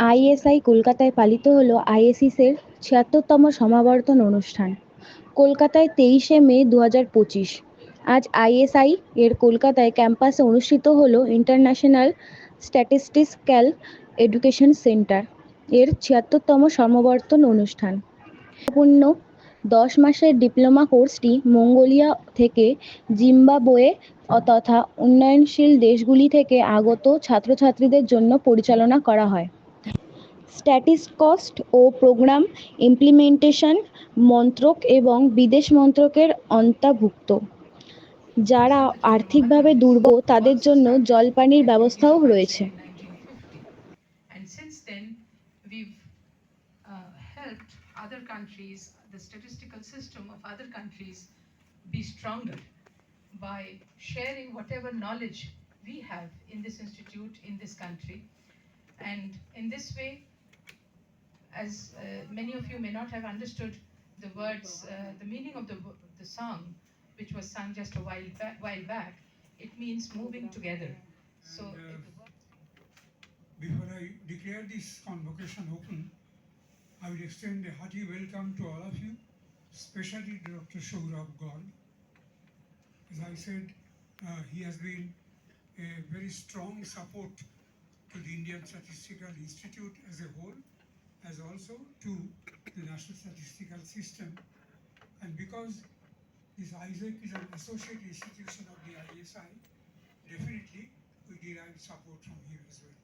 ISI কলকাতায় পালিত হল আইএসিসের ছিয়াত্তরতম সমাবর্তন অনুষ্ঠান। কলকাতায় তেইশে মে দু হাজার পঁচিশ। আজ আইএসআই এর কলকাতায় ক্যাম্পাসে অনুষ্ঠিত হল ইন্টারন্যাশনাল স্ট্যাটিস্টিক্যাল এডুকেশন সেন্টার এর ছিয়াত্তরতম সমাবর্তন অনুষ্ঠান। পূর্ণ দশ মাসের ডিপ্লোমা কোর্সটি মঙ্গোলিয়া থেকে জিম্বাবোয়ে তথা উন্নয়নশীল দেশগুলি থেকে আগত ছাত্রছাত্রীদের জন্য পরিচালনা করা হয়। স্ট্যাটিস কস্ট ও প্রোগ্রাম ইমপ্লিমেন্টেশন মন্ত্রক এবং বিদেশ মন্ত্রকের অন্তর্ভুক্ত যারা আর্থিকভাবে দুর্বল তাদের জন্য জল পানির ব্যবস্থাও রয়েছে uh, By sharing whatever knowledge we have in this institute, in this country. And in this way, as uh, many of you may not have understood the words, uh, the meaning of the, the song, which was sung just a while back, while back, it means moving together. So, And, uh, Before I declare this convocation open, I will extend a hearty welcome to all of you, especially Dr. Saurabh Gaul. As I said, uh, he has been a very strong support to the Indian Statistical Institute as a whole, as also to the National Statistical System. And because this ISAC is an associate institution of the ISI, definitely we derive support from him as well.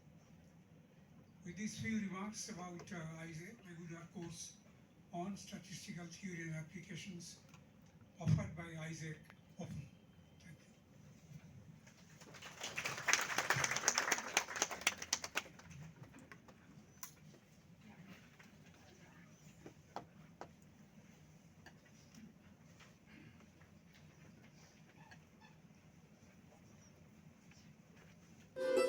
With these few remarks about uh, ISAC, I would our course on statistical theory and applications offered by ISAC